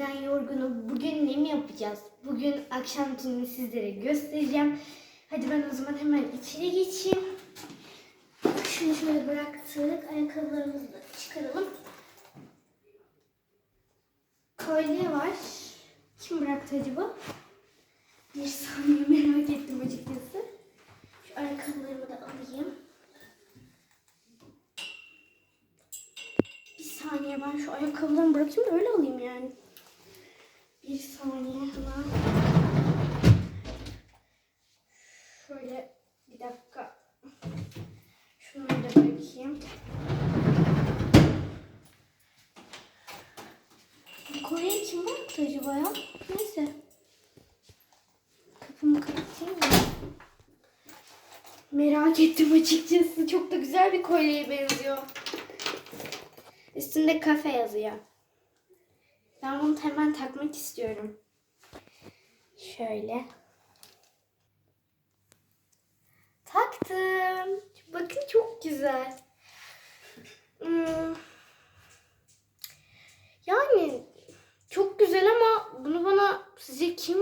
yüzden yorgunum. Bugün ne mi yapacağız? Bugün akşam rutinini sizlere göstereceğim. Hadi ben o zaman hemen içeri geçeyim. Şunu şöyle bıraktık. Ayakkabılarımızı da çıkaralım. Kolye var. Kim bıraktı acaba? Bir saniye merak ettim açıkçası. Şu ayakkabılarımı da alayım. Bir saniye ben şu ayakkabılarımı bırakayım da öyle alayım yani. Bir saniye hemen. Şöyle bir dakika. Şunları da bırakayım. Bu kolyeyi kim bıraktı acaba ya? Neyse. Kapımı kapatayım mı? Merak ettim açıkçası. Çok da güzel bir kolyeye benziyor. Üstünde kafe yazıyor. Ben bunu hemen takmak istiyorum. Şöyle. Taktım. Bakın çok güzel. Hmm. Yani çok güzel ama bunu bana sizce kim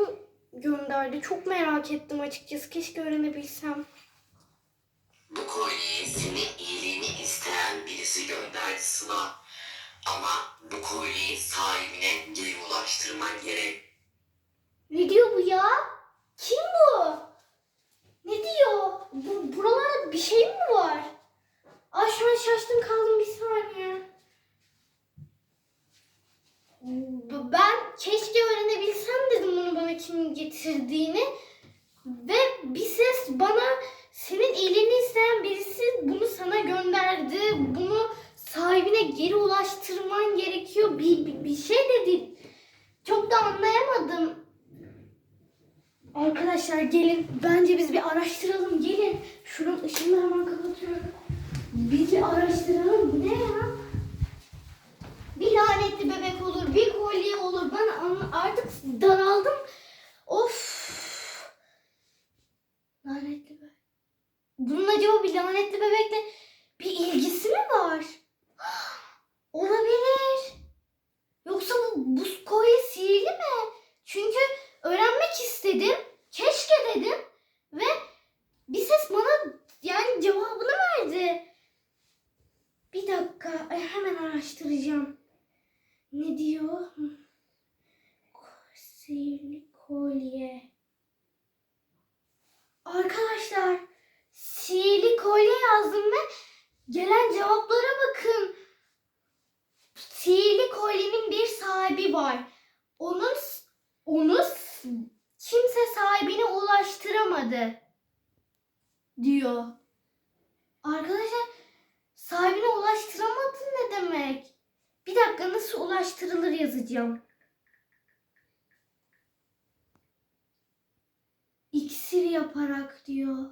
gönderdi? Çok merak ettim açıkçası. Keşke öğrenebilsem. Bu kolyeyi senin iyiliğini isteyen birisi gönderdi Sıla. Ama bu kolyeyi sahibine geri ulaştırman gerek. Ne diyor bu ya? Kim bu? Ne diyor? Bu, buralarda bir şey mi var? Ay şu an şaştım kaldım bir saniye. B- Ben keşke öğrenebilsem dedim bunu bana kim getirdiğini. Ve bir ses bana senin iyiliğini isteyen birisi bunu sana gönderdi. Bunu sahibine geri ulaştırman gerekiyor. Bir, bir, bir şey dedi. Çok da anlayamadım. Arkadaşlar gelin. Bence biz bir araştıralım. Gelin. Şunun ışığını hemen kapatıyorum. Biz bir araştıralım. Ne ya? Bir lanetli bebek olur. Bir kolye olur. Ben artık daraldım. Of. Lanetli bebek. Bunun acaba bir lanetli bebekle bir ilgisi mi var? Olabilir. Yoksa bu buz kolye sihirli mi? Çünkü öğrenmek istedim. Keşke dedim. Ve bir ses bana yani cevabını verdi. Bir dakika. ay, Hemen araştıracağım. Ne diyor? Hı. Sihirli kolye. Arkadaşlar sihirli kolye yazdım ve gelen cevaplara bakın. Sihirli kolyenin bir sahibi var. Onun onu s- kimse sahibine ulaştıramadı diyor. Arkadaşlar sahibine ulaştıramadı ne demek? Bir dakika nasıl ulaştırılır yazacağım. İksir yaparak diyor.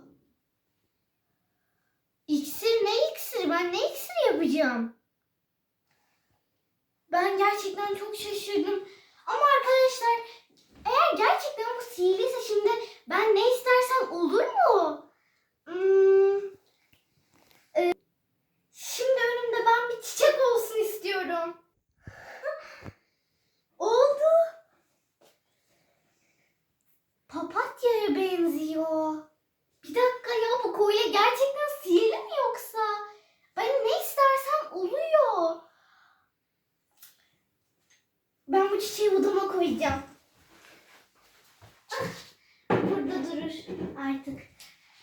İksir ne iksiri? Ben ne iksir yapacağım? Ben gerçekten çok şaşırdım. Ama arkadaşlar eğer gerçekten bu sihirliyse şimdi ben ne istersem olur mu? Hmm, e, şimdi önümde ben bir çiçek olsun istiyorum. Oldu. Papatya'ya benziyor. Bir dakika ya bu kolye gerçekten sihirli mi yoksa? Ben ne istersem oluyor. Ben bu çiçeği odama koyacağım. Ah, Burada durur artık.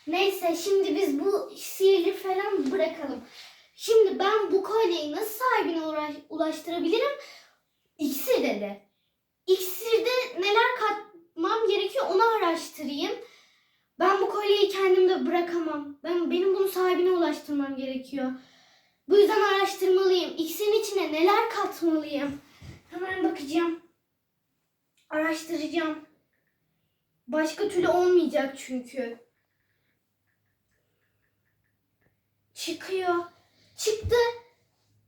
Neyse şimdi biz bu sihirli falan bırakalım. Şimdi ben bu kolyeyi nasıl sahibine uğraş- ulaştırabilirim? İksir dedi. İksirde neler katmam gerekiyor onu araştırayım. Ben bu kolyeyi kendimde bırakamam. Ben benim bunu sahibine ulaştırmam gerekiyor. Bu yüzden araştırmalıyım. İksirin içine neler katmalıyım? Hemen bakacağım. Araştıracağım. Başka türlü olmayacak çünkü. Çıkıyor. Çıktı.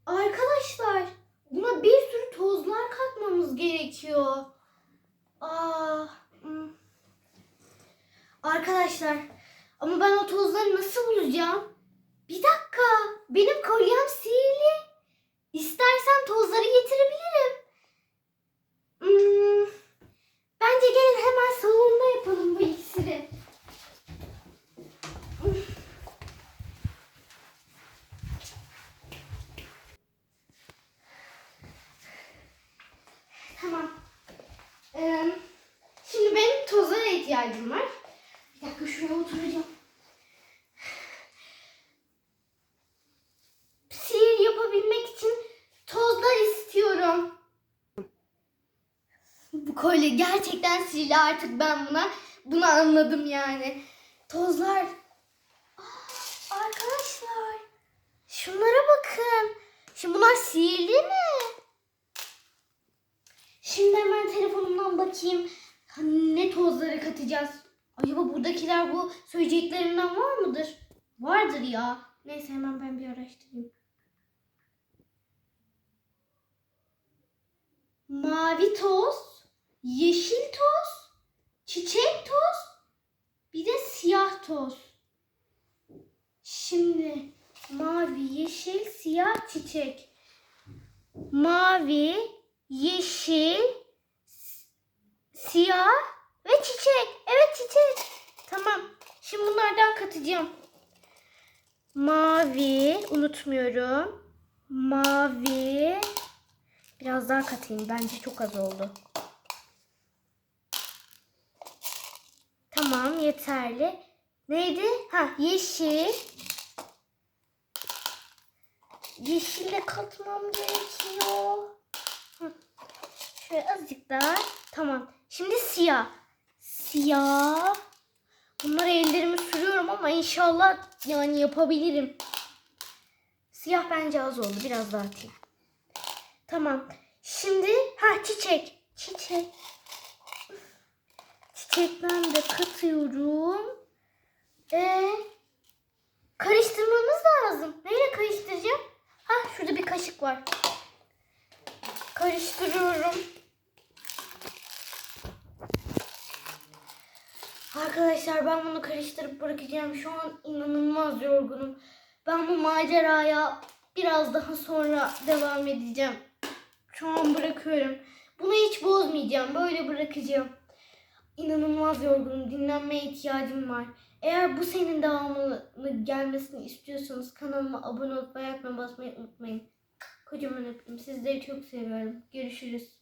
Arkadaşlar buna bir sürü tozlar katmamız gerekiyor. Aa, hmm. Arkadaşlar ama ben o tozları nasıl bulacağım? Bir dakika. Benim kolyem sihirli. İstersen tozları getirebilirim. Hmm, yapalım bu iksiri. Tamam. Ee, şimdi benim tozlara ihtiyacım var. Bir dakika şuraya oturacağım. Kolye gerçekten sihirli artık ben buna bunu anladım yani. Tozlar. Aa, arkadaşlar şunlara bakın. Şimdi bunlar sihirli mi? Şimdi hemen telefonumdan bakayım. Ha, Ne tozları katacağız? Acaba buradakiler bu söyleyeceklerimden var mıdır? Vardır ya. Neyse hemen ben bir araştırayım. Mavi toz, yeşil toz, çiçek toz, bir de siyah toz. Şimdi mavi, yeşil, siyah, çiçek. Mavi, yeşil, siyah ve çiçek. Evet çiçek. Tamam. Şimdi bunlardan katacağım. Mavi, unutmuyorum. Mavi. Biraz daha katayım. Bence çok az oldu. Tamam, yeterli. Neydi? Ha, yeşil. Yeşil de katmam gerekiyor. Şöyle azıcık daha. Tamam. Şimdi siyah. Siyah. Bunları ellerime sürüyorum ama inşallah yani yapabilirim. Siyah bence az oldu. Biraz daha atayım. Tamam. Şimdi ha çiçek. Çiçek. Çiçekten de katıyorum. Ee, karıştırmamız lazım. Neyle karıştıracağım? Ha şurada bir kaşık var. Karıştırıyorum. Arkadaşlar ben bunu karıştırıp bırakacağım. Şu an inanılmaz yorgunum. Ben bu maceraya biraz daha sonra devam edeceğim. Şu an bırakıyorum. Bunu hiç bozmayacağım. Böyle bırakacağım. İnanılmaz yorgunum. Dinlenmeye ihtiyacım var. Eğer bu senin devamını gelmesini istiyorsanız kanalıma abone olup beğenme basmayı unutmayın. Kocaman öptüm. Sizleri çok seviyorum. Görüşürüz.